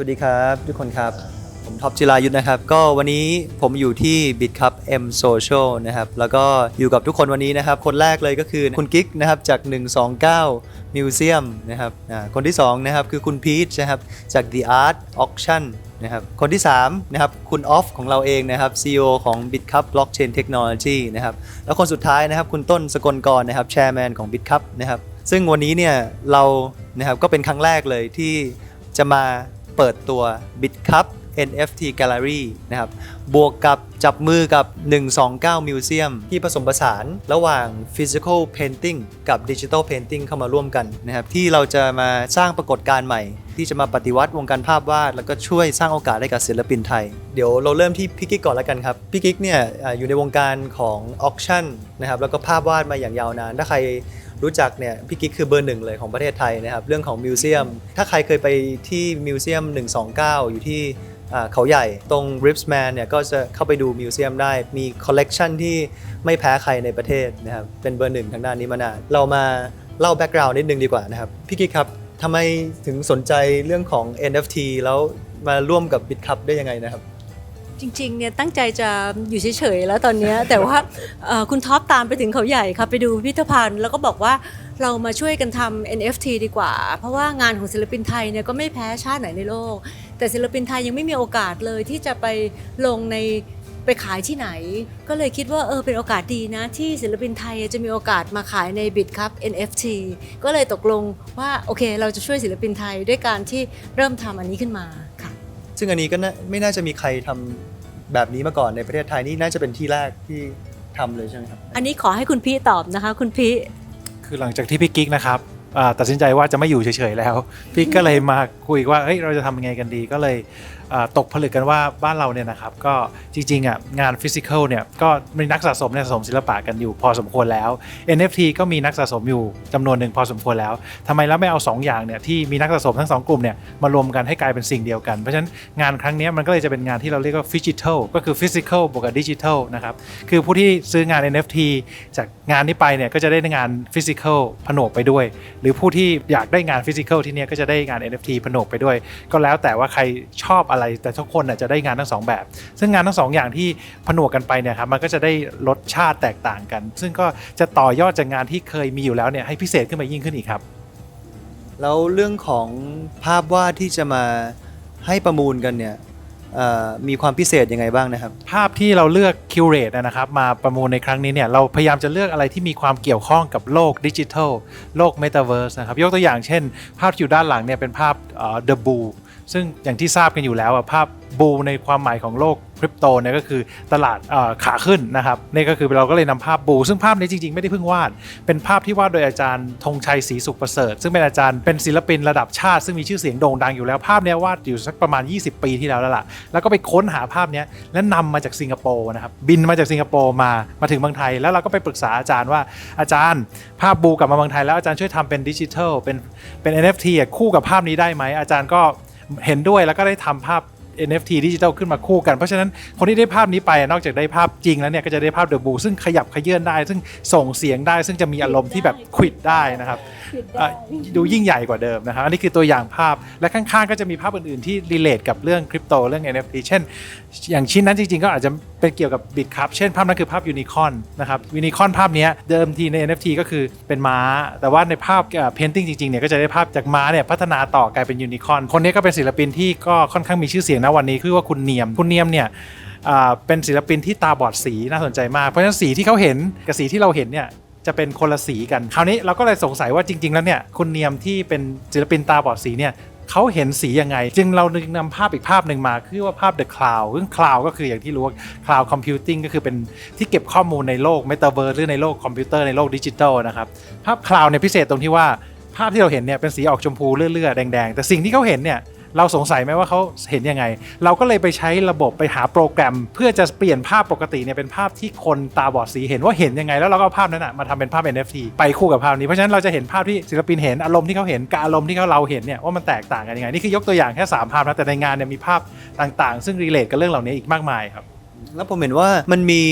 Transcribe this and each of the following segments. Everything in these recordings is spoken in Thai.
วัสดีครับทุกคนครับ ผมท็อปจิรายุทธนะครับ ก็วันนี้ผมอยู่ที่ Bit Cup M Social นะครับ แล้วก็อยู่กับทุกคนวันนี้นะครับ คนแรกเลยก็คือคุณกิ๊กนะครับจาก 129 Museum นะครับคนที่2นะครับคือคุณพีชนะครับจาก The Art Auction นะครับคนที่3นะครับคุณออฟของเราเองนะครับ CEO ของ Bit Cup Blockchain Technology นะครับแล้วคนสุดท้ายนะครับคุณต้นสกลกรนะครับ Chairman ของ Bit Cup นะครับซึ่งวันนี้เนี่ยเรานะครับก็เป็นครั้งแรกเลยที่จะมา เปิดตัว BitCup NFT Gallery นะครับ บวกกับจับมือกับ 129 Museum ที่ผสมผสานระหว่าง Physical Painting กับ Digital Painting เข้ามาร่วมกันนะครับ ที่เราจะมาสร้างปรากฏการณ์ใหม่ ที่จะมาปฏิวัติวงการภาพวาด แล้วก็ช่วยสร้างโอกาสให้กับศิลปินไทย เดี๋ยวเราเริ่มที่พี่กิ๊กก่อนแล้วกันครับ พี่กิ๊กเนี่ยอยู่ในวงการของ Auction นะครับ แล้วก็ภาพวาดมาอย่างยาวนาน ถ้าใคร รู้จักเนี่ยพี่กิ๊กคือเบอร์หนึ่งเลยของประเทศไทยนะครับเรื่องของมิวเซียม ถ้าใครเคยไปที่มิวเซียม 129 อยู่ที่อ่าเขาใหญ่ตรง Ripsman เนี่ยก็จะเข้าไปดูมิวเซียมได้ มีคอลเลกชันที่ไม่แพ้ใครในประเทศนะครับเป็นเบอร์หนึ่งทางด้านนี้มานานเรามาเล่าแบ็กกราวน์นิดนึงดีกว่านะครับพี่กิ๊กครับทำไมถึงสนใจเรื่องของ NFT แล้วมาร่วมกับ BitCup ได้ยังไงนะครับ จริงๆเนี่ยตั้งใจจะอยู่เฉยๆแล้วตอนนี้ แต่ว่าคุณท็อปตามไปถึงเขาใหญ่ค่ะไปดูพิพิธภัณฑ์ แล้วก็บอกว่าเรามาช่วยกันทำ NFT ดีกว่า เพราะว่างานของศิลปินไทยเนี่ยก็ไม่แพ้ชาติไหนในโลก แต่ศิลปินไทยยังไม่มีโอกาสเลยที่จะไปลงในไปขายที่ไหน ก็เลยคิดว่าเออเป็นโอกาสดีนะ ที่ศิลปินไทยจะมีโอกาสมาขายใน Bit ครับ NFT ก็เลยตกลงว่าโอเค เราจะช่วยศิลปินไทยด้วยการที่เริ่มทำอันนี้ขึ้นมาค่ะ ซึ่งอันนี้ก็ไม่น่าจะมีใครทำ แบบนี้มาก่อนในประเทศไทยนี่น่าจะเป็นที่แรกที่ทำเลยใช่ไหมครับ อันนี้ขอให้คุณพี่ตอบนะคะ คุณพี่คือหลังจากที่พี่กิ๊กนะครับอ่าตัดสินใจว่าจะไม่อยู่เฉยๆแล้ว พี่ก็เลยมาคุยว่าเฮ้ยเราจะทำยังไงกันดีก็เลยอ่า ตกผลึกกันว่าบ้านเราเนี่ยนะครับก็จริงๆอะงานฟิสิกอลเนี่ยก็มีนักสะสมเนี่ยสะสมศิลปะกันอยู่พอสมควรแล้ว NFT ก็มีนักสะสมอยู่จำนวนหนึ่งพอสมควรแล้วทำไมแล้วไม่เอาสองอย่างเนี่ยที่มีนักสะสมทั้งสองกลุ่มเนี่ยมารวมกันให้กลายเป็นสิ่งเดียวกัน เพราะฉะนั้นงานครั้งนี้มันก็เลยจะเป็นงานที่เราเรียกว่าฟิจิทัลก็คือฟิสิกอลบวกกับดิจิทัลนะครับคือผู้ที่ซื้องาน NFT จากงานนี้ไปเนี่ยก็จะได้งานฟิสิกอลผนวกไปด้วย หรือผู้ที่อยากได้งานฟิสิกอลที่เนี่ยก็จะได้งาน NFT ผนวกไปด้วย ก็แล้วแต่ว่าใครชอบอะไรแต่ทุกคนน่ะจะได้งานทั้งสองแบบ ซึ่งงานทั้งสองอย่างที่ผนวกกันไปเนี่ยครับมันก็จะได้รสชาติแตกต่างกัน ซึ่งก็จะต่อยอดจากงานที่เคยมีอยู่แล้วเนี่ยให้พิเศษขึ้นไปยิ่งขึ้นอีกครับ แล้วเรื่องของภาพวาดที่จะมาให้ประมูลกันเนี่ยเอ่อมีความพิเศษยังไงบ้างนะครับ ภาพที่เราเลือกคิวเรตนะครับมาประมูลในครั้งนี้เนี่ยเราพยายามจะเลือกอะไรที่มีความเกี่ยวข้องกับโลกดิจิทัลโลกเมตาเวิร์สนะครับยกตัวอย่างเช่น ภาพที่อยู่ด้านหลังเนี่ยเป็นภาพเอ่อ The Bull ซึ่งอย่างที่ทราบกันอยู่แล้วภาพบูในความหมายของโลกคริปโตเนี่ยก็คือตลาดขาขึ้นนะครับนี่ก็คือเราก็เลยนำภาพบู ซึ่งภาพนี้จริงๆ ไม่ได้เพิ่งวาด เป็นภาพที่วาดโดยอาจารย์ธงชัยศรีสุขประเสริฐ ซึ่งเป็นอาจารย์เป็นศิลปินระดับชาติซึ่งมีชื่อเสียงโด่งดังอยู่แล้วภาพนี้วาดอยู่สักประมาณ 20 ปีที่แล้วแล้วล่ะแล้วก็ไปค้นหาภาพนี้และนำมาจากสิงคโปร์นะครับบินมาจากสิงคโปร์มามาถึงเมืองไทย แล้วเราก็ไปปรึกษาอาจารย์ว่าอาจารย์ ภาพบูกลับมาเมืองไทยแล้วอาจารย์ช่วยทำเป็นดิจิทัลเป็นเป็น NFT อะคู่กับภาพนี้ได้ไหมอาจารย์ก็ เห็นด้วยแล้วก็ได้ทำภาพ NFT ดิจิทัลขึ้นมาคู่กัน เพราะฉะนั้นคนที่ได้ภาพนี้ไปอะนอกจากได้ภาพจริงแล้วเนี่ยก็จะได้ภาพเดอะบูซึ่งขยับขยื่นได้ ซึ่งส่งเสียงได้ ซึ่งจะมีอารมณ์ที่แบบควิดได้นะครับอะดูยิ่งใหญ่กว่าเดิมนะครับอันนี้คือตัวอย่างภาพและข้างๆก็จะมีภาพอื่นๆที่รีเลทกับเรื่องคริปโตเรื่อง NFT เช่นอย่างชิ้นนั้นจริงๆ ก็อาจจะเป็นเกี่ยวกับบิตครับ เช่นภาพนั้นคือภาพยูนิคอนนะครับยูนิคอนภาพนี้เดิมทีใน NFT ก็คือเป็นม้า แต่ว่าในภาพเพนติ้งจริงๆเนี่ยก็จะได้ภาพจากม้าเนี่ยพัฒนาต่อกลายเป็นยูนิคอนคนนี้ก็เป็นศิลปินที่ก็ค่อนข้างมีชื่อเสียงนะวันนี้คือว่าคุณเนียมคุณเนียมเนี่ยเป็นศิลปินที่ตาบอดสีน่าสนใจมากเพราะฉะนั้นสีที่เขาเห็นกับสีที่เราเห็นเนี่ยจะเป็นคนละสีกัน คราวนี้เราก็เลยสงสัยว่าจริง ๆ แล้วเนี่ยคุณเนียมที่เป็นศิลปินตาบอดสีเนี่ย เขาเห็นสียังไง จึงเรานึงนำภาพอีกภาพหนึ่งมาคือว่าภาพ The Cloud ซึ่ง Cloud ก็คืออย่างที่รู้ว่า Cloud Computing ก็คือเป็นที่เก็บข้อมูลในโลก Metaverse หรือในโลกคอมพิวเตอร์ในโลกดิจิทัลนะครับภาพ Cloud เนี่ยพิเศษตรงที่ว่าภาพที่เราเห็นเนี่ยเป็นสีออกชมพูเลื่อยๆแดงๆแต่สิ่งที่เขาเห็นเนี่ย เราสงสัยไหมว่าเขาเห็นยังไง เราก็เลยไปใช้ระบบไปหาโปรแกรม เพื่อจะเปลี่ยนภาพปกติเนี่ยเป็นภาพที่คนตาบอดสีเห็นว่าเห็นยังไง แล้วเราก็เอาภาพนั้นนะมาทำเป็นภาพ NFT ไปคู่กับภาพนี้เพราะฉะนั้นเราจะเห็นภาพที่ศิลปินเห็นอารมณ์ที่เขาเห็นกับอารมณ์ที่เขาเราเห็นเนี่ยว่ามันแตกต่างกันยังไงนี่คือยกตัวอย่างแค่3ภาพนะแต่ในงานเนี่ยมีภาพต่างๆ ซึ่งรีเลทกับเรื่องเหล่านี้อีกมากมายครับแล้วผมเห็นว่ามันมี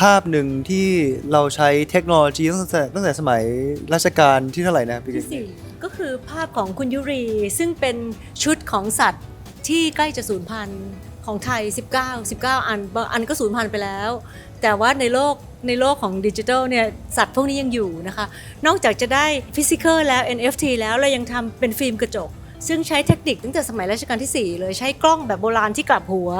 ภาพหนึ่งที่เราใช้เทคโนโลยีตั้งแต่ตั้งแต่สมัยรัชกาลที่เท่าไหร่นะพี่สี่ ก็คือภาพของคุณยุรี ซึ่งเป็นชุดของสัตว์ที่ใกล้จะสูญพันธุ์ของไทย 19 19 อันบางอันก็สูญพันธุ์ไปแล้ว แต่ว่าในโลกในโลกของดิจิทัลเนี่ยสัตว์พวกนี้ยังอยู่นะคะ นอกจากจะได้ฟิสิกอลแล้ว NFT แล้วเรายังทำเป็นฟิล์มกระจก ซึ่งใช้เทคนิคตั้งแต่สมัยรัชกาลที่ 4 เลยใช้กล้องแบบโบราณที่กลับหัว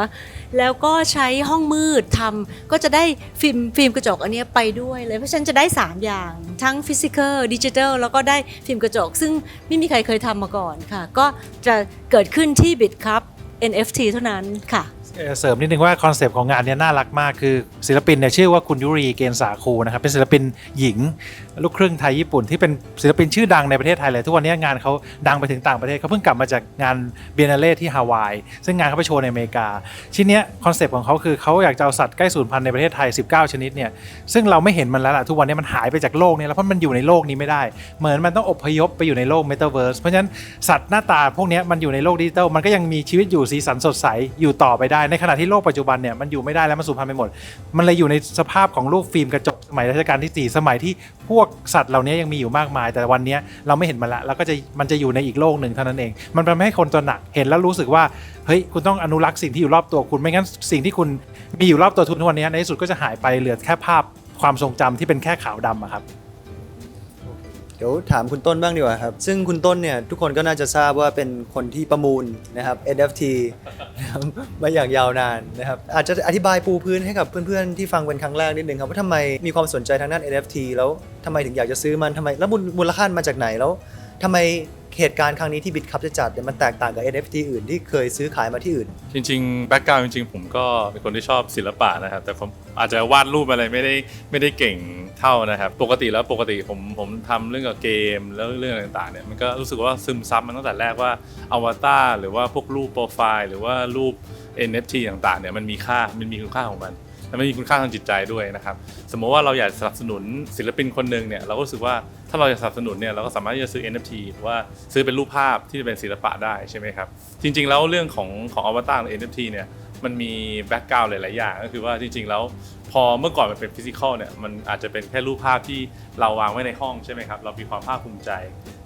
แล้วก็ใช้ห้องมืดทำก็จะได้ฟิล์มฟิล์มกระจกอันนี้ไปด้วยเลยเพราะฉะนันจะได้ 3 อย่าง ทั้งฟิสิก a l ดิจิทัลแล้วก็ได้ฟิล์มกระจก ซึ่งไม่มีใครเคยทำมาก่อนค่ะ ก็จะเกิดขึ้นที่ b i t ครับ NFT เท่านั้นค่ะเสริมนิดนึงว่าคอนเซปต์ของงานนี้น่ารักมากคือศิลปินเนี่ยชื่อว่าคุณยุรีเกณฑ์สาคูนะครับเป็นศิลปินหญิง ลูกครึ่งไทยญี่ปุ่นที่เป็นศิลปินชื่อดังในประเทศไทยเลย ทุกวันนี้งานเขาดังไปถึงต่างประเทศเขาเพิ่งกลับมาจากงานเบียนาเล่ที่ฮาวาย ซึ่งงานเขาไปโชว์ในอเมริกา ชิ้นนี้คอนเซปต์ของเขาคือเขาอยากจะเอาสัตว์ใกล้สูญพันธุ์ในประเทศไทย 19 ชนิดเนี่ยซึ่งเราไม่เห็นมันแล้วล่ะทุกวันนี้มันหายไปจากโลกนี้แล้วเพราะมันอยู่ในโลกนี้ไม่ได้ เหมือนมันต้องอพยพไปอยู่ในโลกเมตาเวิร์สเพราะฉะนั้นสัตว์หน้าตาพวกนี้มันอยู่ในโลกดิจิตอลมันก็ยังมีชีวิตอยู่สีสันสดใสอยู่ต่อไปได้ในขณะที่โลกปัจจุบันเนี่ยมันอยู่ไม่ได้แล้วมันสูญพันธุ์ไปหมด มันเลยอยู่ในสภาพของรูปฟิล์มกระจกสมัยรัชกาลที่ 4 สมัยที่พวกสัตว์เหล่านี้ยังมีอยู่มากมาย แต่วันนี้เราไม่เห็นมันละแล้วก็จะมันจะอยู่ในอีกโลกหนึ่งเท่านั้นเอง มันทำให้คนตระหนักเห็นแล้วรู้สึกว่าเฮ้ยคุณต้องอนุรักษ์สิ่งที่อยู่รอบตัวคุณไม่งั้นสิ่งที่คุณมีอยู่รอบตัวทุกวันนี้ในที่สุดก็จะหายไปเหลือแค่ภาพความทรงจำที่เป็นแค่ขาวดำอะครับเดี๋ยวถามคุณต้นบ้างดีกว่าครับ ซึ่งคุณต้นเนี่ยทุกคนก็น่าจะทราบว่าเป็นคนที่ประมูลนะครับ NFT นะครับมาอย่างยาวนานนะครับอาจจะอธิบายปูพื้นให้กับเพื่อนๆที่ฟังเป็นครั้งแรกนิดนึงครับว่าทำไมมีความสนใจทางด้าน NFT แล้วำไมถึงอยากจะซื้อมันทำไมแล้วมูลมูลค่ามันมาจากไหนแล้วทำไมเหตุการณ์ครั้งนี้ที่บิตคัพจะจัดเนี่ยมันแตกต่างกับ NFT อื่นที่เคยซื้อขายมาที่อื่น จริงๆแบ็กกราวจริงๆ ผมก็เป็นคนที่ชอบศิลปะนะครับ แต่ผมอาจจะวาดรูปอะไรไม่ได้ไม่ได้เก่งเท่านะครับ ปกติแล้วปกติผมผมทำเรื่องกับเกมแล้วเรื่องต่างๆเนี่ยมันก็รู้สึกว่าซึมซับมันตั้งแต่แรกว่าอวตารหรือว่าพวกรูปโปรไฟล์หรือว่ารูป NFT ต่างๆเนี่ยมันมีค่ามันมีคุณค่าของมัน และมันมีคุณค่าทางจิตใจด้วยนะครับ สมมติว่าเราอยากสนับสนุนศิลปินคนหนึ่งเนี่ยเราก็รู้สึกว่าถ้าเราจะสนับสนุนเนี่ยเราก็สามารถที่จะซื้อ NFT หรือว่าซื้อเป็นรูปภาพที่จะเป็นศิลปะได้ใช่ไหมครับจริง ๆ แล้วเรื่องของของอวตารหรือ NFT เนี่ยมันมีแบ็กกราวด์หลาย ๆ อย่างก็คือว่าจริง ๆ แล้วพอเมื่อก่อนมันเป็นฟิสิกอลเนี่ยมันอาจจะเป็นแค่รูปภาพที่เราวางไว้ในห้องใช่ไหมครับเรามีความภาคภูมิใจ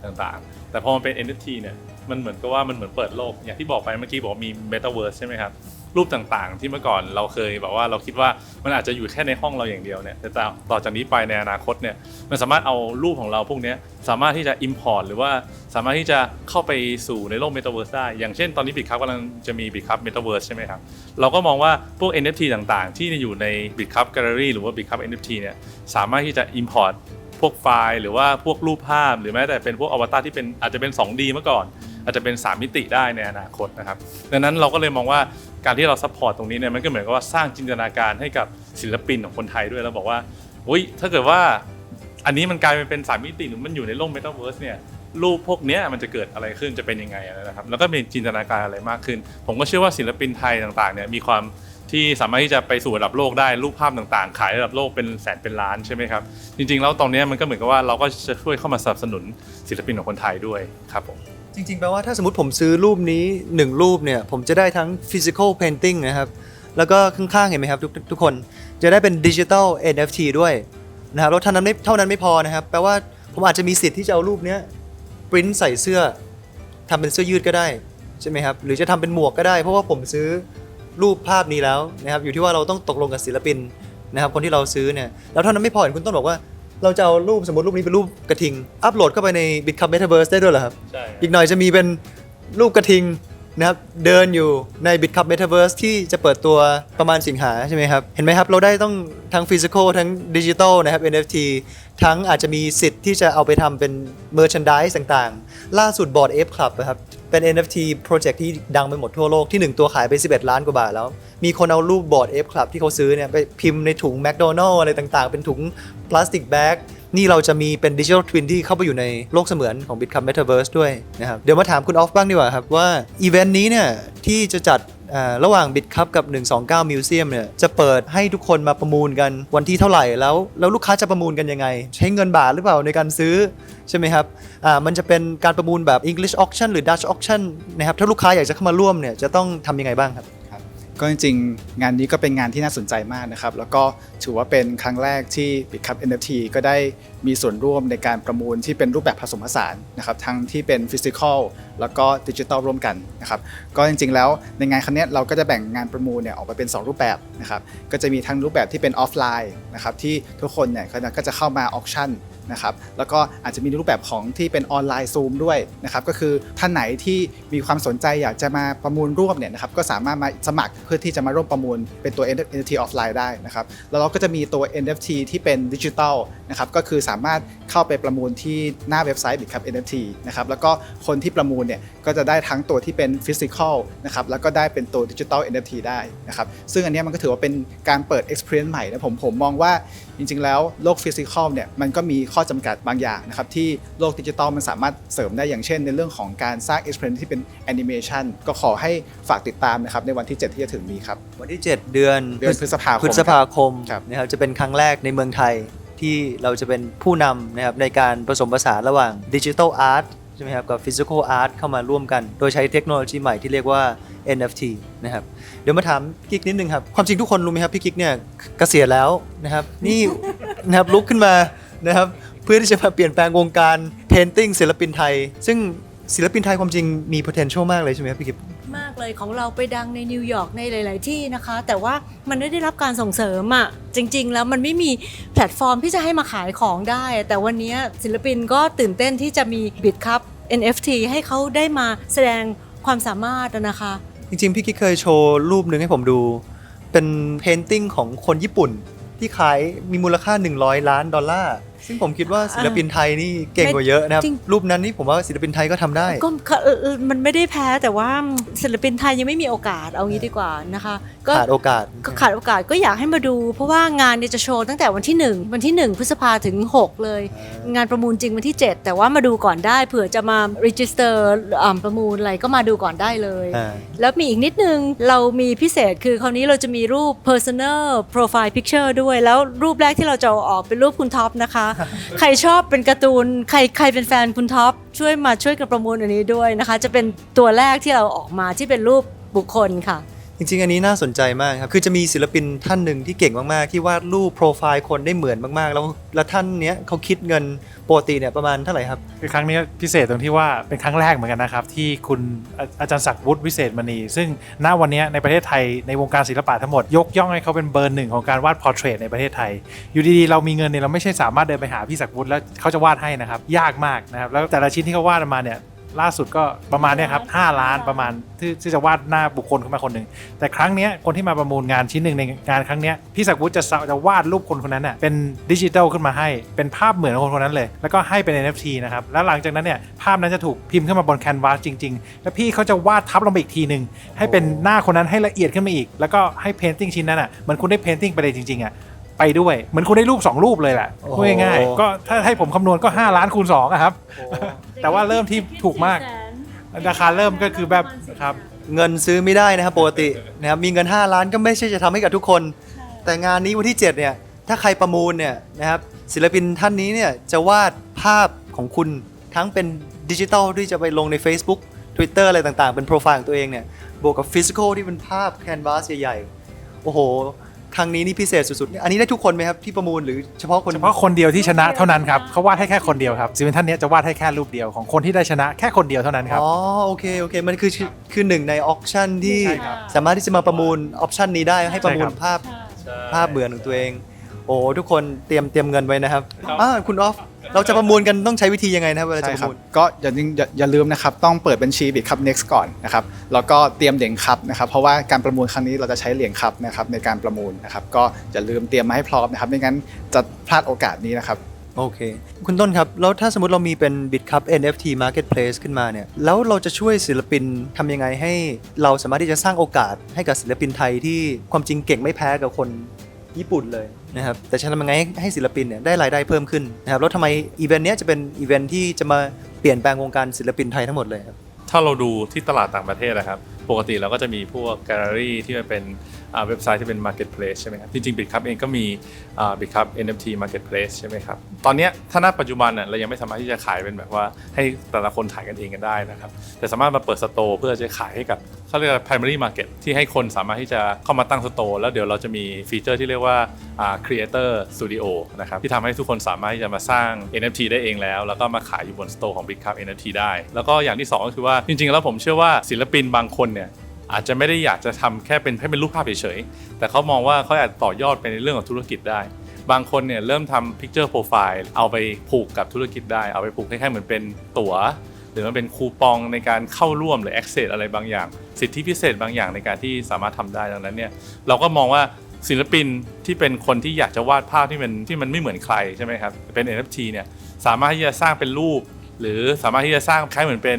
ต่าง ๆ แต่พอมันเป็น NFT เนี่ยมันเหมือนกับว่ามันเหมือนเปิดโลก อย่างที่บอกไปเมื่อกี้บอกมี Metaverse ใช่ไหมครับ รูปต่างๆ ที่เมื่อก่อนเราเคยแบบว่าเราคิดว่ามันอาจจะอยู่แค่ในห้องเราอย่างเดียวเนี่ยแต่ต่อจากนี้ไปในอนาคตเนี่ยมันสามารถเอารูปของเราพวกนี้สามารถที่จะ Import หรือว่าสามารถที่จะเข้าไปสู่ในโลก Metaverse ได้ อย่างเช่นตอนนี้บิตคัพกำลังจะมี Bitcup Metaverse ใช่ไหมครับเราก็มองว่าพวก NFT ต่างๆ ที่อยู่ใน Bitcup Gallery หรือว่า Bitcup NFT เนี่ยสามารถที่จะ Import พวกไฟล์ หรือว่าพวกรูปภาพ หรือแม้แต่เป็นพวกอวตารที่เป็นอาจจะเป็น 2D เมื่อก่อน อาจจะเป็น 3 มิติได้ในอนาคตนะครับดังนั้นเราก็เลยมองว่าการที่เราซัพพอร์ตตรงนี้เนี่ยมันก็เหมือนกับว่าสร้างจินตนาการให้กับศิลปินของคนไทยด้วยแล้วบอกว่าอุ้ยถ้าเกิดว่าอันนี้มันกลายเป็น3มิติหรือมันอยู่ในโลก Metaverse เนี่ยรูปพวกนี้มันจะเกิดอะไรขึ้นจะเป็นยังไงนะครับ แล้วก็มีจินตนาการอะไรมากขึ้น ผมก็เชื่อว่าศิลปินไทยต่างๆเนี่ยมีความที่สามารถที่จะไปสู่ระดับโลกได้รูปภาพต่างๆ ขายระดับโลกเป็นแสนเป็นล้านใช่ไหมครับจริงๆแล้วตรงนี้มันก็เหมือนกับว่าเราก็จะช่วยเข้ามาสนับสนุนศิลปินของคนไทยด้วยครับผม จริงๆ แปลว่าถ้าสมมติผมซื้อรูปนี้หนึ่งรูปเนี่ย ผมจะได้ทั้ง physical painting นะครับ แล้วก็ข้างๆ เห็นไหมครับทุกทุกคนจะได้เป็น digital NFT ด้วยนะครับแล้วเท่านั้นไม่เท่านั้นไม่พอนะครับ แปลว่าผมอาจจะมีสิทธิ์ที่จะเอารูปเนี้ยปริ้นใส่เสื้อทำเป็นเสื้อยืดก็ได้ใช่ไหมครับหรือจะทำเป็นหมวกก็ได้ เพราะว่าผมซื้อรูปภาพนี้แล้วนะครับอยู่ที่ว่าเราต้องตกลงกับศิลปินนะครับคนที่เราซื้อเนี่ยแล้วเท่านั้นไม่พอเห็นคุณต้นบอกว่า เราจะเอารูปสมมติรูปนี้เป็นรูปกระทิง อัปโหลดเข้าไปใน Bitcup Metaverse ได้ด้วยเหรอครับ ใช่อีกหน่อยจะมีเป็นรูปกระทิงนะครับเดินอยู่ใน Bitcup Metaverse ที่จะเปิดตัวประมาณสิงหาใช่ไหมครับ เห็นไหมครับ เราได้ต้องทั้ง Physical ทั้ง Digital นะครับ NFT ทั้งอาจจะมีสิทธิ์ที่จะเอาไปทำเป็น Merchandise ต่างๆ ล่าสุด Board Ape Club นะครับ เป็น NFT Project ที่ดังไปหมดทั่วโลกที่ 1 ตัวขายไป 11 ล้านกว่าบาทแล้ว มีคนเอารูป Board Ape Club ที่เขาซื้อเนี่ยไปพิมพ์ในถุง McDonald อะไรต่างๆ เป็นถุง พลาสติกแบ็กนี่เราจะมีเป็นดิจิทัลทวินที่เข้าไปอยู่ในโลกเสมือนของ Bitcup Metaverse ด้วยนะครับ เดี๋ยวมาถามคุณออฟบ้างดีกว่าครับ ว่าอีเวนต์นี้เนี่ย ที่จะจัดระหว่าง Bitcup กับ 129 Museum เนี่ย จะเปิดให้ทุกคนมาประมูลกันวันที่เท่าไหร่แล้ว แล้วลูกค้าจะประมูลกันยังไง ใช้เงินบาทหรือเปล่าในการซื้อ ใช่ไหมครับอ่ามันจะเป็นการประมูลแบบ English Auction หรือ Dutch Auction นะครับถ้าลูกค้าอยากจะเข้ามาร่วมเนี่ยจะต้องทำยังไงบ้างครับ ก็จริงๆ งานนี้ก็เป็นงานที่น่าสนใจมากนะครับ แล้วก็ถือว่าเป็นครั้งแรกที่ BitCup NFT ก็ได้มีส่วนร่วมในการประมูลที่เป็นรูปแบบผสมผสานนะครับ ทั้งที่เป็นฟิสิกอลแล้วก็ดิจิทัลร่วมกันนะครับก็จริงๆแล้วในงานครั้งนี้เราก็จะแบ่งงานประมูลเนี่ยออกไปเป็น 2 รูปแบบนะครับก็จะมีทั้งรูปแบบที่เป็นออฟไลน์นะครับที่ทุกคนเนี่ยก็จะเข้ามาออ c ชั่นนะครับแล้วก็อาจจะมีรูปแบบของที่เป็นออนไลน์ซูมด้วยนะครับก็คือท่านไหนที่มีความสนใจอยากจะมาประมูลร่วมเนี่ยนะครับก็สามารถมาสมัครเพื่อที่จะมาร่วมประมูลเป็นตัว NFT ออฟไลน์ได้นะครับแล้วเราก็จะมีตัว NFT ที่เป็นดิจิทัลนะครับก็คือสามารถเข้าไปประมูลที่หน้าเว็บไซต์ Bitcup NFT นะครับแล้วก็คนที่ประมูลเนี่ยก็จะได้ทั้งตัวที่เป็นฟิสิกอลนะครับแล้วก็ได้เป็นตัวดิจิทัล NFT ได้นะครับซึ่งอันเนี้ยมันก็ถือว่าเป็นการเปิด experience ใหม่นะผมผมมองว่าจริงๆ แล้วโลกฟิสิกอลเนี่ยมันก็มีข้อจำกัดบางอย่างนะครับที่โลกดิจิทัลมันสามารถเสริมได้อย่างเช่น ในเรื่องของการสร้าง experience ที่เป็นแอนิเมชันก็ขอให้ฝากติดตามนะครับในวันที่ 7 ที่จะถึงนี้ครับวันที่ 7 เดือนเดือนพฤษภาคมพฤษภาคมครับนะครับจะเป็นครั้งแรกในเมืองไทยที่เราจะเป็นผู้นำนะครับในการผสมผสานระหว่างดิจิทัลอาร์ต ใช่ไหมครับกับฟิสิกอลอาร์ตเข้ามาร่วมกัน โดยใช้เทคโนโลยีใหม่ที่เรียกว่า NFT นะครับเดี๋ยวมาถามกิ๊กนิดนึงครับความจริงทุกคนรู้ไหมครับพี่กิ๊กเนี่ยเกษียณแล้วนะครับนี่นะครับลุกขึ้นมานะครับเพื่อที่จะมาเปลี่ยนแปลงวงการเพนติ้งศิลปินไทย ซึ่งศิลปินไทยความจริงมี potential มากเลยใช่ไหมครับพี่กิ๊ก มากเลยของเราไปดังในนิวยอร์กในหลาย ๆ ที่นะคะ แต่ว่ามันไม่ได้รับการส่งเสริมอะ่ะจริง ๆ แล้วมันไม่มีแพลตฟอร์มที่จะให้มาขายของได้ แต่วันนี้ศิลปินก็ตื่นเต้นที่จะมีบิตครับ NFT ให้เขาได้มาแสดงความสามารถนะคะ จริง ๆ พี่กิ๊กเคยโชว์รูปหนึ่งให้ผมดู เป็นเพนติ้งของคนญี่ปุ่นที่ขายมีมูลค่า 100 ล้านดอลลาร์ ซึ่งผมคิดว่าศิลปินไทยนี่เก่งกว่าเยอะนะครับจริงรูปนั้นนี่ผมว่าศิลปินไทยก็ทำได้ก็ก็เออเออมันไม่ได้แพ้แต่ว่าศิลปินไทยยังไม่มีโอกาสเอางี้ดีกว่านะคะก็ขาดโอกาสก็ขาดโอกาสก็อยากให้มาดู เพราะว่างานเนี่ยจะโชว์ตั้งแต่วันที่ 1 วันที่ 1 พฤษภาถึง 6 เลย งานประมูลจริงวันที่ 7 แต่ว่ามาดูก่อนได้เผื่อจะมา register อ่าประมูลอะไรก็มาดูก่อนได้เลยอ่าแล้วมีอีกนิดนึงเรามีพิเศษคือคราวนี้เราจะมีรูป personal profile picture ด้วย แล้วรูปแรกที่เราจะเอาออกเป็นรูปคุณท็อปนะคะใครชอบเป็นการ์ตูนใครใครเป็นแฟนคุณท็อปช่วยมาช่วยกันประมูลอันนี้ด้วยนะคะ จะเป็นตัวแรกที่เราออกมาที่เป็นรูปบุคคลค่ะ จริงๆ อันนี้น่าสนใจมากครับ คือจะมีศิลปินท่านหนึ่งที่เก่งมากๆ ที่วาดรูปโปรไฟล์คนได้เหมือนมากๆ แล้วแล้วท่านเนี้ยเขาคิดเงินปกติเนี่ยประมาณเท่าไหร่ครับ คือครั้งนี้พิเศษตรงที่ว่าเป็นครั้งแรกเหมือนกันนะครับที่คุณอาอาจารย์ศักดิ์วุฒิวิเศษมณี ซึ่งณวันนี้ในประเทศไทยในวงการศิลปะทั้งหมด ยกย่องให้เขาเป็นเบอร์หนึ่งของการวาดพอร์เทรตในประเทศไทย อยู่ดีๆ เรามีเงินเนี่ยเราไม่ใช่สามารถเดินไปหาพี่ศักดิ์วุฒิแล้วเขาจะวาดให้นะครับยากมากนะครับแล้วแต่ละชิ้นที่เขาวาดมาเนี่ย ล่าสุดก็ประมาณเนี่ยครับ5ล้านประมาณที่ที่จะวาดหน้าบุคคลขึ้นมาคนหนึ่งแต่ครั้งเนี้ยคนที่มาประมูลงานชิ้นหนึ่งในงานครั้งเนี้ยพี่ศักดิ์วุฒิจะสะจะวาดรูปคนคนนั้นน่ะเป็นดิจิทัลขึ้นมาให้เป็นภาพเหมือนคนคนนั้นเลย แล้วก็ให้เป็น NFT นะครับแล้วหลังจากนั้นเนี่ยภาพนั้นจะถูกพิมพ์ขึ้นมาบนแคนวาสจริง ๆ แล้วพี่เขาจะวาดทับลงไปอีกทีหนึ่งให้เป็นหน้าคนนั้นให้ละเอียดขึ้นมาอีก แล้วก็ให้เพนติ้งชิ้นนั้นอะเหมือนคุณได้เพนติ้งไปเลยจริงๆอะ ไปด้วย เหมือนคุณได้รูป 2 รูปเลยแหละโอ้โหพูดง่ายๆก็ถ้าให้ผมคำนวณก็ 5 ล้านคูณ2อะครับ แต่ว่าเริ่มที่ถูกมาก ราคาเริ่มก็คือแบบครับเงินซื้อไม่ได้นะครับปกตินะครับมีเงิน 5 ล้านก็ไม่ใช่จะทำให้กับทุกคน แต่งานนี้วันที่ 7 เนี่ย ถ้าใครประมูลเนี่ยนะครับศิลปินท่านนี้เนี่ยจะวาดภาพของคุณทั้งเป็นดิจิทัลที่จะไปลงใน Facebook Twitter อะไรต่างๆ เป็นโปรไฟล์ของตัวเองเนี่ยบวกกับฟิสิกอลที่เป็นภาพแคนวาสใหญ่ๆ โอ้โห ครั้งนี้นี่พิเศษสุดๆ อันนี้ได้ทุกคนไหมครับที่ประมูลหรือเฉพาะคนเฉพาะคนเดียวที่ชนะเท่านั้นครับเขาวาดให้แค่คนเดียวครับศิลปินท่านนี้จะวาดให้แค่รูปเดียวของคนที่ได้ชนะแค่คนเดียวเท่านั้นครับอ๋อโอเคโอเคมันคือคือหนึ่งในออคชั่นที่ใช่ครับสามารถที่จะมาประมูลออปชันนี้ได้ให้ประมูลใช่ครับภาพภาพเหมือนของตัวเองโอ้ทุกคนเตรียมเตรียมเงินไว้นะครับอ่าคุณออฟเราจะประมูลกันต้องใช้วิธียังไงนะครับเวลาจะใช่ประครับมูลก็อย่าลืมอย่าอย่าลืมนะครับต้องเปิดบัญชี Bitcup Next ก่อนนะครับแล้วก็เตรียมเหรียญคับนะครับเพราะว่าการประมูลครั้งนี้เราจะใช้เหรียญคับนะครับในการประมูลนะครับก็อย่าลืมเตรียมมาให้พร้อมนะครับไม่งั้นจะพลาดโอกาสนี้นะครับ โอเค คุณต้นครับ แล้วถ้าสมมติเรามีเป็น BitCup NFT Marketplace ขึ้นมาเนี่ย แล้วเราจะช่วยศิลปินทำยังไงให้เราสามารถที่จะสร้างโอกาสให้กับศิลปินไทยที่ความจริงเก่งไม่แพ้กับคน ญี่ปุ่นเลยนะครับแต่จะทำยังไงให้ให้ศิลปินเนี่ยได้รายได้เพิ่มขึ้นนะครับแล้วทำไมอีเวนต์เนี้ยจะเป็นอีเวนต์ที่จะมาเปลี่ยนแปลงวงการศิลปินไทยทั้งหมดเลยครับ ถ้าเราดูที่ตลาดต่างประเทศนะครับ ปกติเราก็จะมีพวกแกลเลอรี่ที่มันเป็นอ่า เว็บไซต์ที่เป็น Marketplace ใช่ไหมครับ จริงๆ BitCup เองก็มีอ่า BitCup NFT Marketplace ใช่ไหมครับ ตอนนี้ถ้าณปัจจุบันเรายังไม่สามารถที่จะขายเป็นแบบว่าให้แต่ละคนขายกันเองกันได้นะครับ แต่สามารถมาเปิดสโตร์เพื่อจะขายให้กับเขาเรียกว่า primary market ที่ให้คนสามารถที่จะเข้ามาตั้งสโตร์แล้วเดี๋ยวเราจะมีฟีเจอร์ที่เรียกว่า creator studio นะครับที่ทำให้ทุกคนสามารถที่จะมาสร้าง NFT ได้เองแล้ว แล้วก็มาขายอยู่บนสโตร์ของ BitCup NFT ได้ แล้วก็อย่างที่สองก็คือว่าจริง ๆ แล้วผมเชื่อว่าศิลปินบางคนเนี่ย อาจจะไม่ได้อยากจะทำแค่เป็นให้เป็นรูปภาพเฉยๆ แต่เขามองว่าเขาอาจต่อยอดไปในเรื่องของธุรกิจได้ บางคนเนี่ยเริ่มทำ picture profile เอาไปผูกกับธุรกิจได้ เอาไปผูกคล้ายๆเหมือนเป็นตั๋ว หรือมันเป็นคูปองในการเข้าร่วมหรือ access อะไรบางอย่าง สิทธิพิเศษบางอย่างในการที่สามารถทำได้ดังนั้นเนี่ยเราก็มองว่าศิลปินที่เป็นคนที่อยากจะวาดภาพที่มันที่มันไม่เหมือนใครใช่ไหมครับเป็น NFT เนี่ยสามารถที่จะสร้างเป็นรูป หรือสามารถที่จะสร้างคล้ายเหมือนเป็น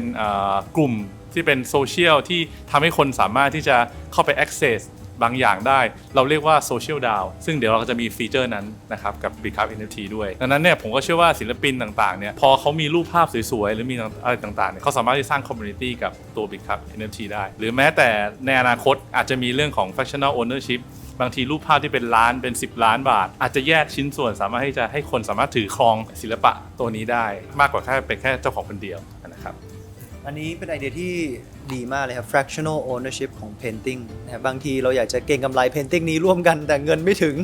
กลุ่ม ที่เป็นโซเชียลที่ทำให้คนสามารถที่จะเข้าไป access บางอย่างได้ เราเรียกว่าโซเชียลดาวซึ่งเดี๋ยวเราก็จะมีฟีเจอร์นั้นนะครับกับ b i c u p NFT ด้วย ดังนั้นเนี่ยผมก็เชื่อว่าศิลปินต่างๆเนี่ยพอเขามีรูปภาพสวยๆ หรือมีอะไรต่างๆเนี่ยเขาสามารถที่สร้างคอมมูนิตี้กับตัว b i c u p NFT ได้ หรือแม้แต่ในอนาคตอาจจะมีเรื่องของ fractional ownership บางทีรูปภาพที่เป็นล้านเป็น 10 ล้านบาท อาจจะแยกชิ้นส่วนสามารถที่จะให้คนสามารถถือครองศิลปะตัวนี้ได้ มากกว่าแค่เป็นแค่เจ้าของคนเดียว อันนี้เป็นไอเดียที่ดีมากเลยครับ fractional ownership ของ painting นะครับบางทีเราอยากจะเก็งกำไร painting นี้ร่วมกันแต่เงินไม่ถึง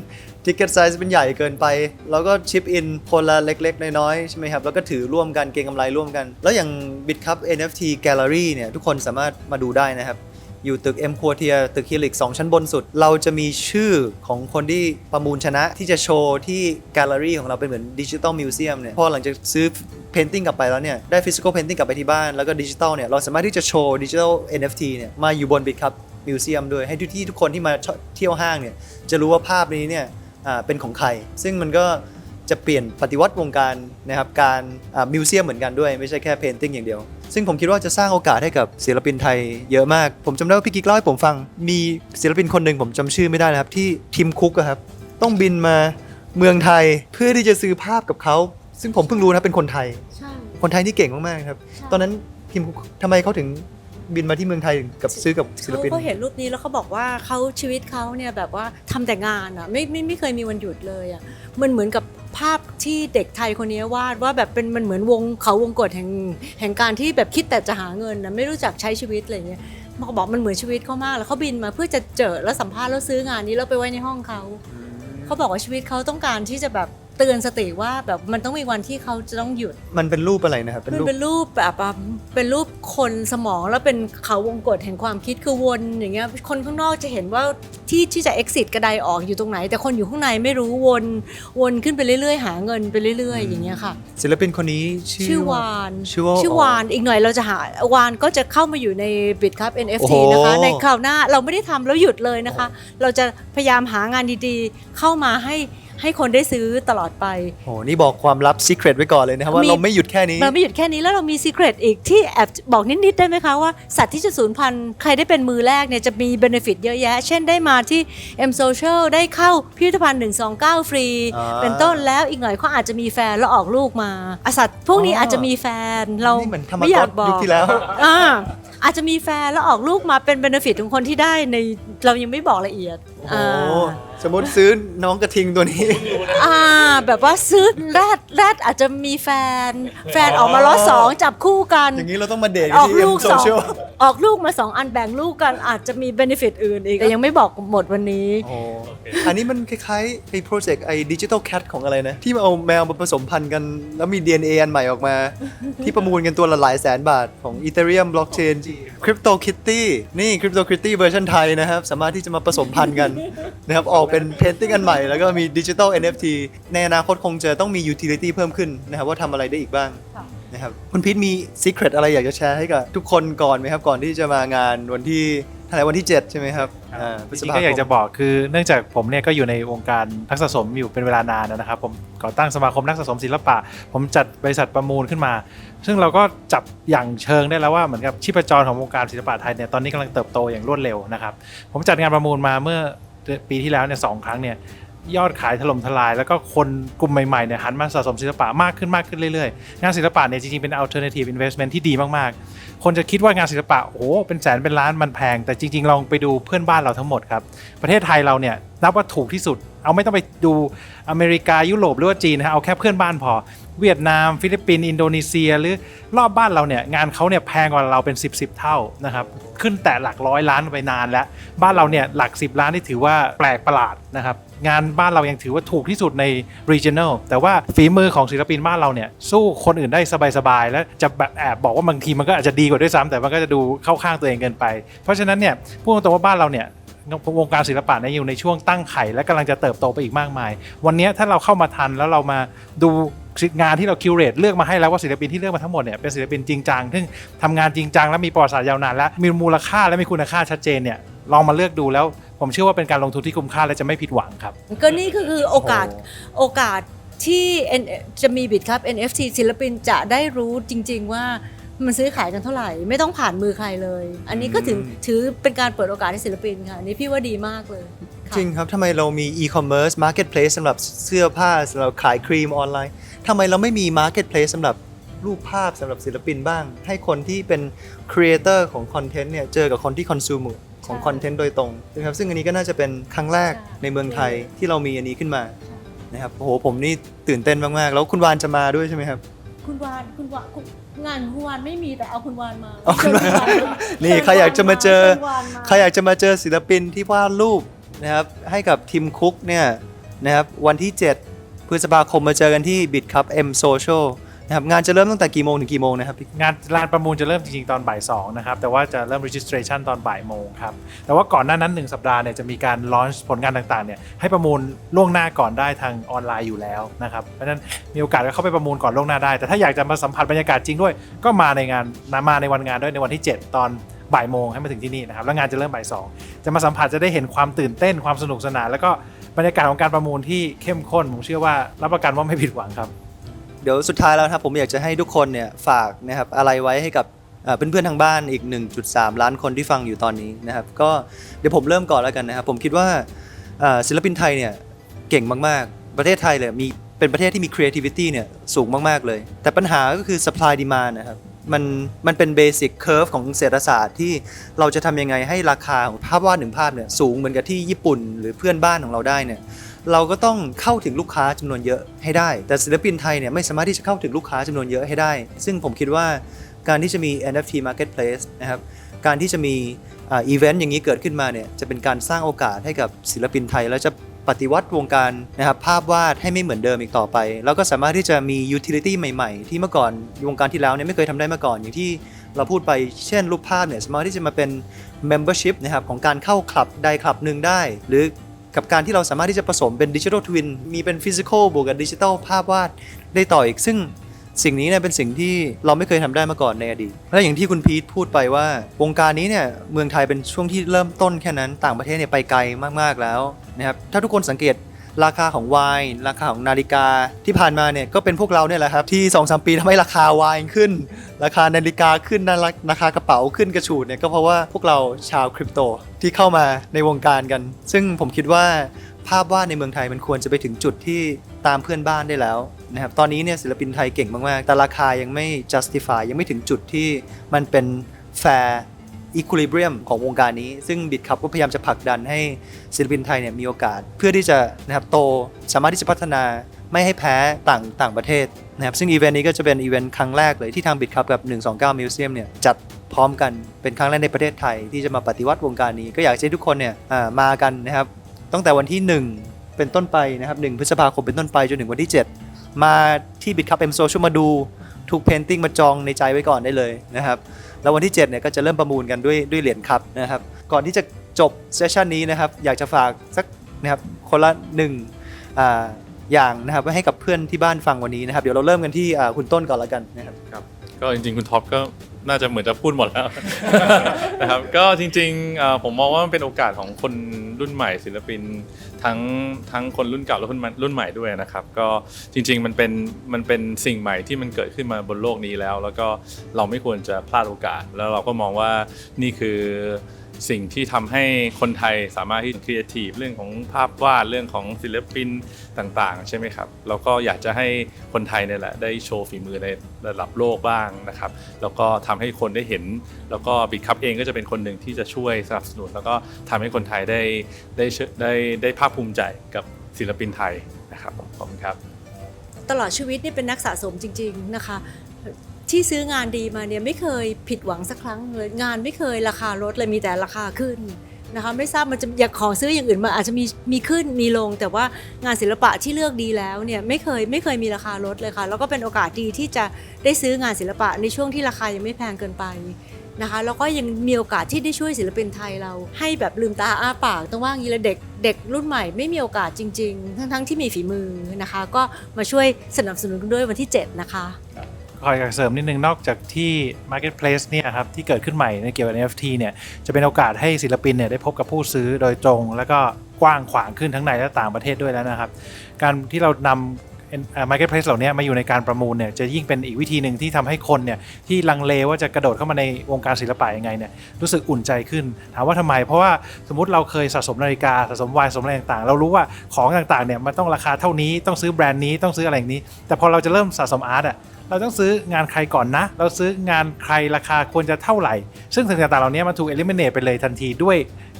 ticket size เป็นใหญ่เกินไปเราก็ชิปอินคนละเล็กๆ น้อยๆ ใช่ไหมครับ แล้วก็ถือร่วมกันเก็งกำไรร่วมกัน แล้วอย่าง BitCup NFT Gallery เนี่ยทุกคนสามารถมาดูได้นะครับ อยู่ตึก M Quartier ตึกฮิลิก2ชั้นบนสุด เราจะมีชื่อของคนที่ประมูลชนะที่จะโชว์ที่แกลเลอรี่ของเราเป็นเหมือนดิจิ t a ลมิวเซียมเนี่ยพอหลังจากซื้อเพนติ้งกลับไปแล้วเนี่ยได้ฟิสิกอลเพนติ้งกลับไปที่บ้านแล้วก็ดิจิ t a ลเนี่ยเราสามารถที่จะโชว์ดิจิ t a ล NFT เนี่ยมาอยู่บน BitCup มิวเซียมด้วยให้ทุกที่ทุกคนที่มาเที่ยวห้างเนี่ยจะรู้ว่าภาพนี้เนี่ยอ่าเป็นของใคร ซึ่งมันก็จะเปลี่ยนปฏิวัติวงการนะครับการมิวเซียมเหมือนกันด้วยไม่ใช่แค่เพนติ้งอย่างเดียว ซึ่งผมคิดว่าจะสร้างโอกาสให้กับศิลปินไทยเยอะมาก ผมจำได้ว่าพี่กิ๊กเล่าให้ผมฟัง มีศิลปินคนหนึ่งผมจำชื่อไม่ได้นะครับ ที่ทีมคุกอะครับ ต้องบินมาเมืองไทยเพื่อที่จะซื้อภาพกับเขา ซึ่งผมเพิ่งรู้นะเป็นคนไทย ใช่ คนไทยที่เก่งมากๆครับตอนนั้นทีมคุกทำไมเขาถึงบินมาที่เมืองไทยกับซื้อกับศิลเขาปิน เขาเห็นรูปนี้แล้วเขาบอกว่าเขาชีวิตเขาเนี่ยแบบว่าทำแต่งานอะไม่ไม่ไม่เคยมีวันหยุดเลยอะมันเหมือนกับ ภาพที่เด็กไทยคนนี้วาดว่าแบบเป็นมันเหมือนวงเขาวงกฏแห่งแห่งการที่แบบคิดแต่จะหาเงินนะไม่รู้จักใช้ชีวิตอะไรเงี้ยมันก็บอกมันเหมือนชีวิตเขามากแล้วเขาบินมาเพื่อจะเจอแล้วสัมภาษณ์แล้วซื้องานนี้แล้วไปไว้ในห้องเขาเขาบอกว่าชีวิตเขาต้องการที่จะแบบ เตือนสติว่าแบบมันต้องมีวันที่เขาจะต้องหยุด มันเป็นรูปอะไรนะครับ เป็นมันรูป เป็นรูปแบบอะเป็นรูปคนสมองแล้วเป็นเขาวงกฏแห่งความคิดคือวนอย่างเงี้ยคนข้างนอกจะเห็นว่าที่ที่จะ exit กระไดออกอยู่ตรงไหน แต่คนอยู่ข้างในไม่รู้วนวนขึ้นไปเรื่อยๆ หาเงินไปเรื่อย ๆ อย่างเงี้ยค่ะ ศิลปินคนนี้ชื่อวาน ชื่อว่า ชื่อวานอีกหน่อยเราจะหาวานก็จะเข้ามาอยู่ใน Bitcup โอ้ NFT โห นะคะ ในคราวหน้าเราไม่ได้ทำแล้วหยุดเลยนะคะ เราจะพยายามหางานดีๆ เข้ามาให้ ให้คนได้ซื้อตลอดไป โอ้โหนี่บอกความลับ secret ไว้ก่อนเลยนะครับว่ามีเราไม่หยุดแค่นี้มันไม่หยุดแค่นี้แล้วเรามีซีเครตอีกที่แอบบอกนิด ๆ ได้ไหมคะว่าสัตว์ที่จะสูญพันธุ์ใครได้เป็นมือแรกเนี่ยจะมีเบนฟิตเยอะแยะ เช่นได้มาที่ M Social ได้เข้าพิพิธภัณฑ์ 129 ฟรีอ่าเป็นต้นแล้วอีกหน่อยเขาอาจจะมีแฟนแล้วออกลูกมาอะสัตว์พวกนี้อ๋อออาจจะมีแฟนเรานี่เหมือนธรรมไม่อยากก๊อตบอยุกคที่แล้วอ่าอาจจะมีแฟนแล้วออกลูกมาเป็นเบนฟิตของคนที่ได้ในเรายังไม่บอกละเอียดโอ้อ่าโหสมมติซื้อน้องกระทิงตัวนี้ อ่าแบบว่าซื้อแรดแรดอาจจะมีแฟน แฟนออกมาล้อสองจับคู่กัน อย่างนี้เราต้องมาเดทอกันอกที่ลู M กสอง Social ออกลูกมาสองอันแบ่งลูกกันอาจจะมีเบนฟิตอื่นอีก แต่ยังไม่บอกหมดวันนี้โอ้อันนี้มันคล้ายๆไอ้โปรเจกต์ไอ้ดิจิ t a ลแคทของอะไรนะ ที่มาเอาแมวมาผสมพันธุ์กัน แล้วมี DNA อันใหม่ออกมา ที่ประมูลกันตัวละหลายแสนบาทของ Ethereum Blockchain Crypto Kitty นี่ Crypto Kitty เวอร์ชันไทยนะครับ สามารถที่จะมาผสมพันธุ์กันนะครับออกเป็น Painting อันใหม่ แล้วก็มี Digital NFT ในอนาคตคงจะต้องมี Utility เพิ่มขึ้นนะครับว่าทำอะไรได้อีกบ้างค่ะนะครับคุณพีทมี Secret อะไรอยากจะแชร์ให้กับทุกคนก่อนไหมครับก่อนที่จะมางานวันที่เท่าไหร่วันที่ 7 ใช่ไหมครับอ่าพฤจษริงภๆก็อยากจะบอกคือเนื่องจากผมเนี่ยก็อยู่ในวงการนักสะสมอยู่เป็นเวลานานนะครับ ผมก่อตั้งสมาคมนักสะสมศิลปะ ผมจัดบริษัทประมูลขึ้นมา ซึ่งเราก็จับอย่างเชิงได้แล้วว่าเหมือนกับชีพจรของวงการศิลปะไทยเนี่ยตอนนี้กำลังเติบโตอย่างรวดเร็วนะครับ ผมจัดงานประมูลมาเมื่อปีที่แล้วเนี่ยสองครั้งเนี่ยยอดขายถล่มทลาย แล้วก็คนกลุ่มใหม่ๆเนี่ยหันมาสะสมศิลปะมากขึ้นมากขึ้นเรื่อยๆ งานศิลปะเนี่ยจริงๆ เป็น alternative investment ที่ดีมากๆ คนจะคิดว่างานศิลปะโอ้โหเป็นแสนเป็นล้านมันแพง แต่จริงๆ ลองไปดูเพื่อนบ้านเราทั้งหมดครับ ประเทศไทยเราเนี่ยนับว่าถูกที่สุด เอาไม่ต้องไปดูอเมริกายุโรปหรือว่าจีนนะฮะเอาแค่เพื่อนบ้านพอ เวียดนาม ฟิลิปปินส์อินโดนีเซีย หรือรอบบ้านเราเนี่ยงานเขาเนี่ยแพงกว่าเราเป็น 10บสเท่านะครับขึ้นแต่หลักร้อยล้านไปนานแล้ว บ้านเราเนี่ยหลัก 10 ล้านนี่ถือว่าแปลกประหลาดนะครับงานบ้านเรายังถือว่าถูกที่สุดใน regional แต่ว่าฝีมือของศิลปินบ้านเราเนี่ยสู้คนอื่นได้สบายๆ แล้วจะแบบแอบบอกว่าบางทีมันก็อาจจะดีกว่าด้วยซ้ำแต่มันก็จะดูเข้าข้างตัวเองเกินไป เพราะฉะนั้นเนี่ยพูดตรงๆว่าบ้านเราเนี่ย วงการศิลปะเนี่ยอยู่ในช่วงตั้งไข่และกำลังจะเติบโตไปอีกมากมาย วันนี้ถ้าเราเข้ามาทันแล้วเรามาดูงานที่เราคิวเรตเลือกมาให้แล้วว่าศิลปินที่เลือกมาทั้งหมดเนี่ยเป็นศิลปินจริงจังซึ่งทำงานจริงจังและมีประวัติศาสตร์ยาวนานและมีมูลค่าและมีคุณค่าชัดเจนเนี่ยลองมาเลือกดูแล้ว ผมเชื่อว่าเป็นการลงทุนที่คุ้มค่าและจะไม่ผิดหวังครับ ก็นี่ก็คือโอกาสโอกาสที่จะมีบิดครับ NFT ศิลปินจะได้รู้จริง ๆ ว่า มันซื้อขายกันเท่าไหร่ ไม่ต้องผ่านมือใครเลย อันนี้ก็ถึงถือเป็นการเปิดโอกาสให้ศิลปินค่ะอันนี่พี่ว่าดีมากเลยค่ะจริงครับทำไมเรามี e-commerce marketplace สำหรับเสื้อผ้าสำหรับขายครีมออนไลน์ทำไมเราไม่มี marketplace สำหรับรูปภาพสำหรับศิลปินบ้าง ให้คนที่เป็น creator ของคอนเทนต์เนี่ยเจอกับคนที่ consume ของใช่คอนเทนต์โดยตรงนะครับซึ่งอันนี้ก็น่าจะเป็นครั้งแรกใช่ในเมืองไทยที่เรามีอันนี้ขึ้นมานะครับโอ้โหผมนี่ตื่นเต้นมากๆ แล้วคุณวานจะมาด้วยใช่ไหมครับ คุณวานคุณวานคุณ งานคุณวานไม่มีแต่เอาคุณวานมาเอาคุณวานเชิญมนี่ใครอยากจะมาเจอ ชิญวานมาใครอยากจะมาเจอศิลปินที่วาดรูปนะครับให้กับทีมคุกเนี่ยนะครับวันที่ 7 พฤษภาคมมาเจอกันที่ Bit Cup M Social นะครับงานจะเริ่มตั้งแต่กี่โมงถึงกี่โมงนะครับพี่งานลานประมูลจะเริ่มจริงๆตอนบ่าย2นะครับแต่ว่าจะเริ่ม registration ตอนบ่ายโมงครับแต่ว่าก่อนหน้านั้น 1 สัปดาห์เนี่ยจะมีการ launch ผลงานต่างๆเนี่ยให้ประมูลล่วงหน้าก่อนได้ทางออนไลน์อยู่แล้วนะครับเพราะฉะนั้นมีโอกาสก็เข้าไปประมูลก่อนล่วงหน้าได้ แต่ถ้าอยากจะมาสัมผัสบรรยากาศจริงด้วย ก็มาในงานมาในวันงานด้วยในวันที่ 7 ตอนบ่ายโมงให้มาถึงที่นี่นะครับแล้วงานจะเริ่มบ่ายสองจะมาสัมผัสจะได้เห็นความตื่นเต้นความสนุกสนาน แล้วก็บรรยากาศของการประมูลที่เข้มข้นผมเชื่อว่ารับประกันว่าไม่ผิดหวังครับ เดี๋ยวสุดท้ายแล้วครับผมอยากจะให้ทุกคนเนี่ยฝากนะครับอะไรไว้ให้กับเอ่อเพื่อนๆทางบ้านอีก 1.3 ล้านคนที่ฟังอยู่ตอนนี้นะครับก็เดี๋ยวผมเริ่มก่อนแล้วกันนะครับผมคิดว่าศิลปินไทยเนี่ยเก่งมากๆ ประเทศไทยเลยมีเป็นประเทศที่มี creativity เนี่ยสูงมากๆเลย แต่ปัญหาก็คือ supply demand นะครับมันมันเป็น basic curve ของเศรษฐศาสตร์ที่เราจะทำยังไงให้ราคาของภาพวาดหนึ่งภาพเนี่ยสูงเหมือนกับที่ญี่ปุ่น หรือเพื่อนบ้านของเราได้เนี่ย เราก็ต้องเข้าถึงลูกค้าจำนวนเยอะให้ได้ แต่ศิลปินไทยเนี่ยไม่สามารถที่จะเข้าถึงลูกค้าจำนวนเยอะให้ได้ ซึ่งผมคิดว่าการที่จะมี NFT marketplace นะครับการที่จะมีอีเวนต์อย่างนี้เกิดขึ้นมาเนี่ยจะเป็นการสร้างโอกาสให้กับศิลปินไทย แล้วจะปฏิวัติวงการนะครับภาพวาดให้ไม่เหมือนเดิมอีกต่อไป แล้วก็สามารถที่จะมี utility ใหม่ๆ ที่เมื่อก่อนวงการที่แล้วเนี่ยไม่เคยทำได้มาก่อนอย่างที่เราพูดไปเช่นรูปภาพเนี่ยสามารถที่จะมาเป็น membership นะครับของการเข้าคลับใดคลับหนึ่งได้ หรือ กับการที่เราสามารถที่จะผสมเป็นดิจิทัลทวินมีเป็นฟิสิกอลบวกกับดิจิทัลภาพวาดได้ต่ออีก ซึ่งสิ่งนี้เนี่ยเป็นสิ่งที่เราไม่เคยทำได้มาก่อนในอดีต และอย่างที่คุณพีทพูดไปว่าวงการนี้เนี่ยเมืองไทยเป็นช่วงที่เริ่มต้นแค่นั้นต่างประเทศเนี่ยไปไกลมากๆแล้วนะครับถ้าทุกคนสังเกต ราคาของไวน์ราคาของนาฬิกาที่ผ่านมาเนี่ยก็เป็นพวกเราเนี่ยแหละครับที่2อสปีทำให้ราคาไวน์ขึ้น ราคานาฬิกาขึ้นราคากระเป๋าขึ้นกระฉูดเนี่ยก็เพราะว่าพวกเราชาวคริปโตที่เข้ามาในวงการกัน ซึ่งผมคิดว่าภาพวาดในเมืองไทยมันควรจะไปถึงจุดที่ตามเพื่อนบ้านได้แล้วนะครับตอนนี้เนี่ยศิลปินไทยเก่งมาก ๆ แต่ราคายังไม่ justify ยังไม่ถึงจุดที่มันเป็น fair equilibrium ของวงการนี้ ซึ่งบิดคับก็พยายามจะผลักดันให้ศิลปินไทยเนี่ยมีโอกาส เพื่อที่จะนะครับโตสามารถที่จะพัฒนาไม่ให้แพ้ต่างต่างประเทศนะครับซึ่งอีเวนต์นี้ก็จะเป็นอีเวนต์ครั้งแรกเลยที่ทางบิดคับกับ 129 Museum เนี่ยจัดพร้อมกันเป็นครั้งแรกในประเทศไทย ที่จะมาปฏิวัติวงการนี้ก็อยากให้ทุกคนเนี่ยมากันนะครับตั้งแต่วันที่ 1 เป็นต้นไปนะครับ1พฤษภาคมเป็นต้นไปจนถึงวันที่ 7 มาที่บิดคับเอ็มโซเชียมาดูทุกเพนติ้งมาจองในใจไว้ก่อนได้เลยนะครับ แล้ววันที่7เนี่ยก็จะเริ่มประมูลกันด้วยด้วยเหรียญครับนะครับก่อนที่จะจบเซสชันนี้นะครับอยากจะฝากสักนะครับคนละหนึ่งอ่าอย่างนะครับไว้ให้กับเพื่อนที่บ้านฟังวันนี้นะครับเดี๋ยวเราเริ่มกันที่คุณต้นก่อนละกันนะครับครับก็จริงๆคุณท็อปก็น่าจะเหมือนจะพูดหมดแล้วนะครับก็จริงๆผมมองว่ามันเป็นโอกาสของคน รุ่นใหม่ศิลปินทั้งทั้งคนรุ่นเก่าและคนรุ่นใหม่ด้วยนะครับ ก็จริงๆมันเป็นมันเป็นสิ่งใหม่ที่มันเกิดขึ้นมาบนโลกนี้แล้ว แล้วก็เราไม่ควรจะพลาดโอกาส แล้วเราก็มองว่านี่คือ สิ่งที่ทำให้คนไทยสามารถที่ครีเอทีฟเรื่องของภาพวาดเรื่องของศิลปินต่างๆ ใช่ไหมครับแล้วก็อยากจะให้คนไทยเนี่ยแหละได้โชว์ฝีมือในระดับโลกบ้างนะครับแล้วก็ทำให้คนได้เห็น แล้วก็บิดคัพเองก็จะเป็นคนหนึ่งที่จะช่วยสนับสนุน แล้วก็ทำให้คนไทยได้ได้ได้ได้ภาคภูมิใจกับศิลปินไทยนะครับขอบคุณครับ ตลอดชีวิตนี่เป็นนักสะสมจริง ๆนะคะ ที่ซื้องานดีมาเนี่ยไม่เคยผิดหวังสักครั้งเลยงานไม่เคยราคาลดเลยมีแต่ราคาขึ้นนะคะไม่ทราบมันจะอยากขอซื้ออย่างอื่นมาอาจจะมีมีขึ้นมีลง แต่ว่างานศิลปะที่เลือกดีแล้วเนี่ยไม่เคยไม่เคยมีราคาลดเลยค่ะแล้วก็เป็นโอกาสดีที่จะได้ซื้องานศิลปะในช่วงที่ราคายังไม่แพงเกินไปนะคะแล้วก็ยังมีโอกาสที่ได้ช่วยศิลปินไทยเรา ให้แบบลืมตาอ้าปากต้องว่างี้ล้วเด็กเด็กรุ่นใหม่ไม่มีโอกาสจริง ๆ ทั้งๆที่มีฝีมือนะคะ ก็มาช่วยสนับสนุนด้วยวันที่ 7 นะคะ ขอยกเสริมนิดนึงนอกจากที่ Marketplace เนี่ยครับที่เกิดขึ้นใหม่ในเกี่ยวกับ NFT เนี่ยจะเป็นโอกาสให้ศิลปินเนี่ยได้พบกับผู้ซื้อโดยตรง แล้วก็กว้างขวางขึ้นทั้งในและต่างประเทศด้วยแล้วนะครับ การที่เรานำ Marketplace เหล่านี้มาอยู่ในการประมูลเนี่ยจะยิ่งเป็นอีกวิธีหนึ่งที่ทำให้คนเนี่ยที่ลังเลว่าจะกระโดดเข้ามาในวงการศิลปะยังไงเนี่ยรู้สึกอุ่นใจขึ้น ถามว่าทำไม เพราะว่าสมมติเราเคยสะสมนาฬิกาสะสมวายสะสมอะไรต่างๆ เรารู้ว่าของต่างๆเนี่ยมันต้องราคาเท่านี้ต้องซื้อแบรนด์นี้ต้องซื้ออะไรอย่างนี้ แต่พอเราจะเริ่มสะสมอาร์ตอะ เราต้องซื้องานใครก่อนนะ เราซื้องานใครราคาควรจะเท่าไหร่ ซึ่งสิ่งต่างๆเหล่านี้มันถูก eliminate ไปเลยทันทีด้วย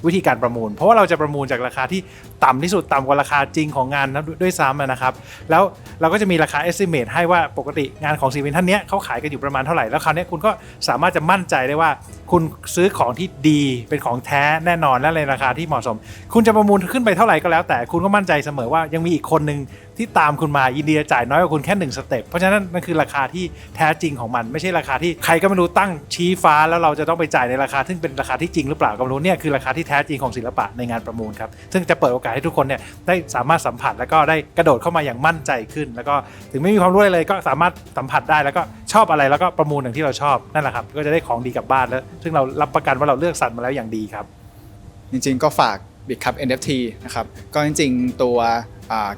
วิธีการประมูล เพราะว่าเราจะประมูลจากราคาที่ต่ำที่สุดต่ำกว่าราคาจริงของงานด้วยซ้ำนะครับ แล้วเราก็จะมีราคา estimate ให้ว่าปกติงานของศิลปินท่านนี้เขาขายกันอยู่ประมาณเท่าไหร่ แล้วคราวนี้คุณก็สามารถจะมั่นใจได้ว่า คุณซื้อของที่ดีเป็นของแท้แน่นอนและในราคาที่เหมาะสม คุณจะประมูลขึ้นไปเท่าไหร่ก็แล้ว แต่คุณก็มั่นใจเสมอว่ายังมีอีกคนหนึ่ง ที่ตามคุณมายินเดีจะจ่ายน้อยกว่าคุณแค่หนึ่งสเต็ปเพราะฉะนั้นนั่นคือราคาที่แท้จริงของมัน ไม่ใช่ราคาที่ใครก็ไม่รู้ตั้งชี้ฟ้า แล้วเราจะต้องไปจ่ายในราคาซึ่งเป็นราคาที่จริงหรือเปล่าก็ไม่รู้เนี่ยคือราคาที่แท้จริงของศิลปะในงานประมูลครับซึ่งจะเปิดโอกาสให้ทุกคนเนี่ยได้สามารถสัมผัสแล้วก็ได้กระโดดเข้ามาอย่างมั่นใจขึ้น แล้วก็ถึงไม่มีความรู้อะไรเลยก็สามารถสัมผัสได้แล้วก็ชอบอะไรแล้วก็ประมูลอย่างที่เราชอบนั่นแหละครับก็จะได้ของดีกลับบ้านแล้ว ซึ่งเรารับประกันว่าเราเลือกสรรมาแล้วอย่างดีครับจริงๆก็ฝาก b i t c u p NFT นะครับก็จริงๆ ตัว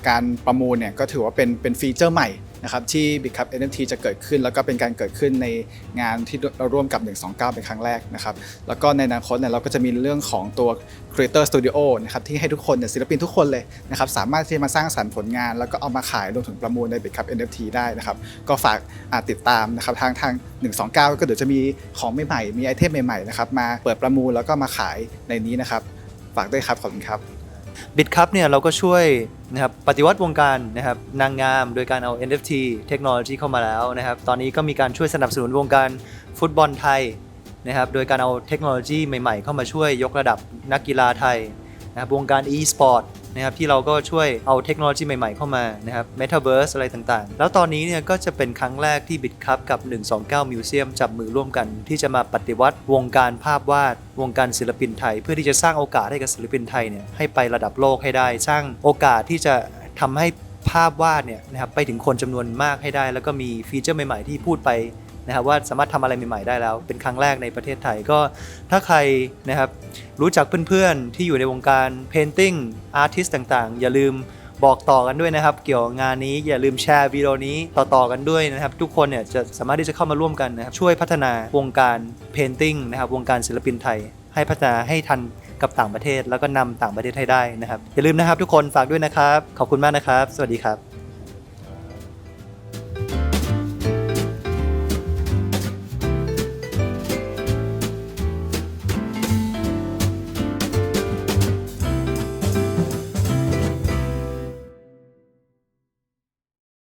การประมูลเนี่ยก็ถือว่าเป็นเป็นฟีเจอร์ใหม่นะครับที่ b i t c u p NFT จะเกิดขึ้น แล้วก็เป็นการเกิดขึ้นในงานที่เราร่วมกับ 129 เป็นครั้งแรกนะครับแล้วก็ในอนาคตเนี่ยเราก็จะมีเรื่องของตัว Creator Studio นะครับที่ให้ทุกคนเนี่ยศิลปินทุกคนเลยนะครับสามารถที่จะมาสร้างสรรค์ผลงาน แล้วก็เอามาขายรวมถึงประมูลใน b i t c u p NFT ได้นะครับก็ฝากาติดตามนะครับทางทาง 129 ก็เดี๋ยวจะมีของใหม่ๆมีไอเทมใหม่ๆนะครับมาเปิดประมูลแล้วก็มาขายในนี้นะครับ ฝากด้วยครับขอบคุณครับบิตครับเนี่ยเราก็ช่วยนะครับปฏิวัติวงการนะครับนางงาม โดยการเอา NFT เทคโนโลยีเข้ามาแล้วนะครับตอนนี้ก็มีการช่วยสนับสนุนวงการฟุตบอลไทยนะครับโดยการเอาเทคโนโลยีใหม่ๆ เข้ามาช่วยยกระดับนักกีฬาไทยนะครับวงการ e-sport นะครับที่เราก็ช่วยเอาเทคโนโลยีใหม่ๆเข้ามานะครับ Metaverse อะไรต่างๆ แล้วตอนนี้เนี่ยก็จะเป็นครั้งแรกที่บิตคัพกับ 129 Museum จับมือร่วมกัน ที่จะมาปฏิวัติวงการภาพวาด วงการศิลปินไทย เพื่อที่จะสร้างโอกาสให้กับศิลปินไทยเนี่ยให้ไประดับโลกให้ได้ สร้างโอกาสที่จะทำให้ภาพวาดเนี่ยนะครับไปถึงคนจำนวนมากให้ได้ แล้วก็มีฟีเจอร์ใหม่ๆที่พูดไปนะครับว่าสามารถทำอะไรใหม่ๆได้แล้ว เป็นครั้งแรกในประเทศไทยก็ถ้าใครนะครับ รู้จักเพื่อนๆ ที่อยู่ในวงการ painting artist ต่างๆ อย่าลืมบอกต่อกันด้วยนะครับ เกี่ยวกับงานนี้อย่าลืมแชร์วิดีโอนี้ต่อๆกันด้วยนะครับ ทุกคนเนี่ยจะสามารถที่จะเข้ามาร่วมกันนะครับช่วยพัฒนาวงการ painting นะครับวงการศิลปินไทย ให้พัฒนาให้ทันกับต่างประเทศ แล้วก็นำต่างประเทศให้ได้นะครับอย่าลืมนะครับ ทุกคนฝากด้วยนะครับ ขอบคุณมากนะครับ สวัสดีครับ